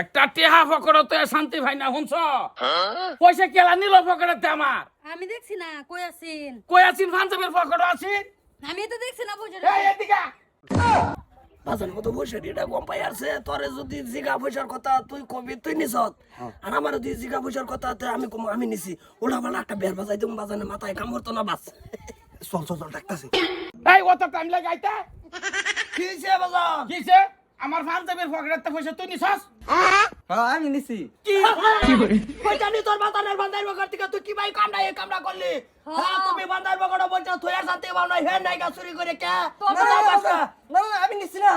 একটা টেহা ফকরতে শান্তি ভাই না শুনছ? পয়সা কেলা নিল ফকরতে আমার। আমি দেখছি না কই আছেন? কই আছিন পাঞ্জাবের ফকর আছিন? আমি তো দেখছি না বুঝে এই এদিকে বাজার মতো বসে এটা কম পাই আছে তোরে যদি জিগা পয়সার কথা তুই কবি তুই নিছত আর আমার যদি জিগা পয়সার কথা তে আমি কম আমি নিছি। ওলা বলা একটা বের বাজাই তুমি বাজানে মাথায় কাম করতো না বাস। চল চল চল ডাকতাছি। এই অত টাইম লাগাইতে। কি হইছে বাজার? কিছে আমার পাঞ্জাবের ফকরতে পয়সা তুই নিছস? হ্যাঁ আমি নিছি। কি? কই জানি তোর বাজানের বান্দার বগর থেকে তুই কি ভাই কামড়া এই কামড়া করলি? হ্যাঁ। তুমি বান্দার বগর বলছো তুই আর সাথে বাও না হে নাই গা চুরি করে কে? তোর না, না, বাবা বাসা। না না আমি নিছি না।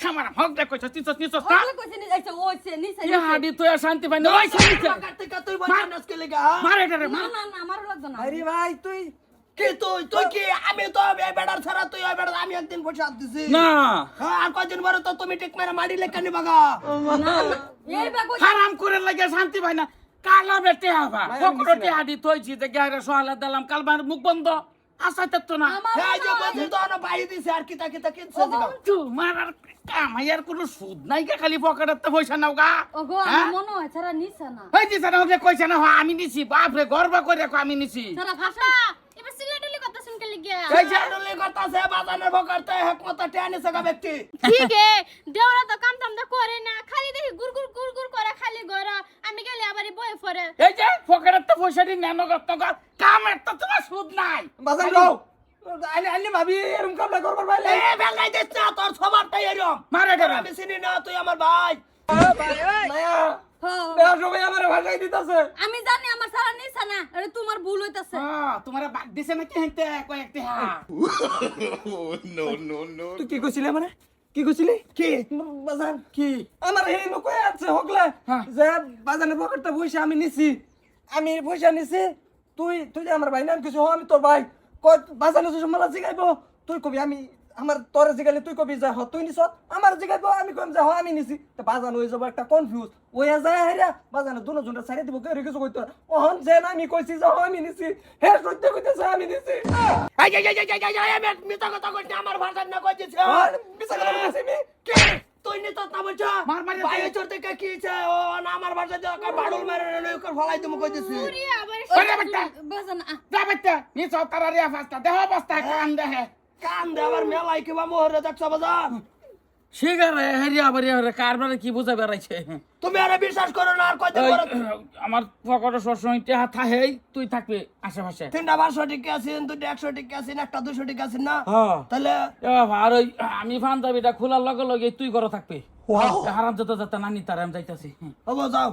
খামার হক দেখ কইছস নিছস নিছস না কইছে নি যাইছে ওইছে নিছে কি হাডি তুই আর শান্তি ভাই না ওই শান্তি তুই বলছ না স্কেলে গা মার এটা রে না না না লাগতো না। আরে ভাই তুই কি তুই? তুই কি? আমি তো এই বেড়ার ছাড়া তুই ওই বেড়ার আমি একদিন পয়সা দিছি না। হ্যাঁ, আর কয়দিন পরে তো তুমি ঠিক মেরে মারি লেখা নিবা গা না না এই বা কইছে হারাম করে লাগে শান্তি ভাই না। কালা বেটে আমি সোহালা দিলাম মুখ বন্ধ। আসাইতে তো না। আমার হ্যাঁ যে তো না বাইরে দিছে আর কিতা কিতা কিনছে দিবা তোমার আর কোনো সুদ নাই কা খালি পকেটে পয়সা নাও গা। ওগো হ্যাঁ? মনে হয় ছাড়া নিছে না। এই দিছে না ওকে কইছে না আমি নিছি। বাপরে গর্ব করে আমি নিছি। ছাড়া ঠিক এ দেওরা তো কাম টাম তো করে না খালি দেখি গুর গুর গুর গুর করে খালি গর আমি গেলে আবার বয়ে পড়ে এই যে পকেটে পয়সা দি নেনো গত কামের তো তোমার সুদ নাই। বাজার গাও আইলে আইলে ভাবি এরকম কামলা করবার পাইলে। এ বেঙ্গাই দিছ না তোর স্বভাবটাই এরকম মার আমি চিনি না তুই আমার ভাই। মায়া হ্যাঁ। সবাই আমার ভাষাই দিতাছে। আমি জানি আমার আরে তোমার ভুল হইতাছে। হ্যাঁ তোমার বাদ দিছে নাকি হেনতে? কয়েকটি হ্যাঁ। তুই কি কইছিলি মানে কি কইছিলি? কি? বাজার কি? আমার এই নকই আছে হকলে হ্যাঁ। যে বাজানের পকেটটা পয়সা আমি নিছি। আমি পয়সা নিছি। তুই তুই যে আমার ভাই না কিছু আমি তোর ভাই। বাজানে যদি মালা জিগাইব তুই কবি আমি আমার তোর জিগাইলে তুই কবি যা হ তুই নিছ। আমার জিগাইব আমি কম যা হ আমি নিছি। তো বাজান হয়ে যাব একটা কনফিউজ ওয়া যায় হেরা বাজানে দুনো জনটা ছাড়ি দিব কেউ কিছু কইতো না। ওহন যে না আমি কইছি যে হ আমি নিছি। হে সত্য কইতেছে আমি নিছি। যে যে যে যে যে আমি মিতা কথা কইছি আমার ভাষা না কইছিস আর বিছা কথা বলতেছি আমি? কি? তুই নি তো না বলছ? মার মারি ভাই। চোর থেকে কি হইছে ও না আমার ভাষা দিয়ে কার বাড়ুল মেরে নই কর ফলাই তুমি আবার ওরে বেটা বাজান যা বেটা নিছ তারা রিয়া ফাস্তা দেহ অবস্থা কান দেহে। কান দে আবার মেলাই কিবা মোহরে দেখছ বাজার শিগারে হেরিয়া বাড়িয়া হরে কারবারে কি বুঝা বেড়াইছে? তুমি আরে বিশ্বাস করো না আর কয়দিন পরে আমার পকেটে সবসময় টেহা থাহেই তুই থাকবি আশেপাশে। তিনটা পাঁচশো টিকে আছেন দুইটা একশো টিকে আছেন একটা দুশো টিকে আছেন না? হ্যাঁ। তাহলে আর ওই আমি পাঞ্জাবিটা খোলার লগে লগে তুই ঘরে থাকবি। হারাম যত যাতে নানি তার আমি যাইতাছি। যাও।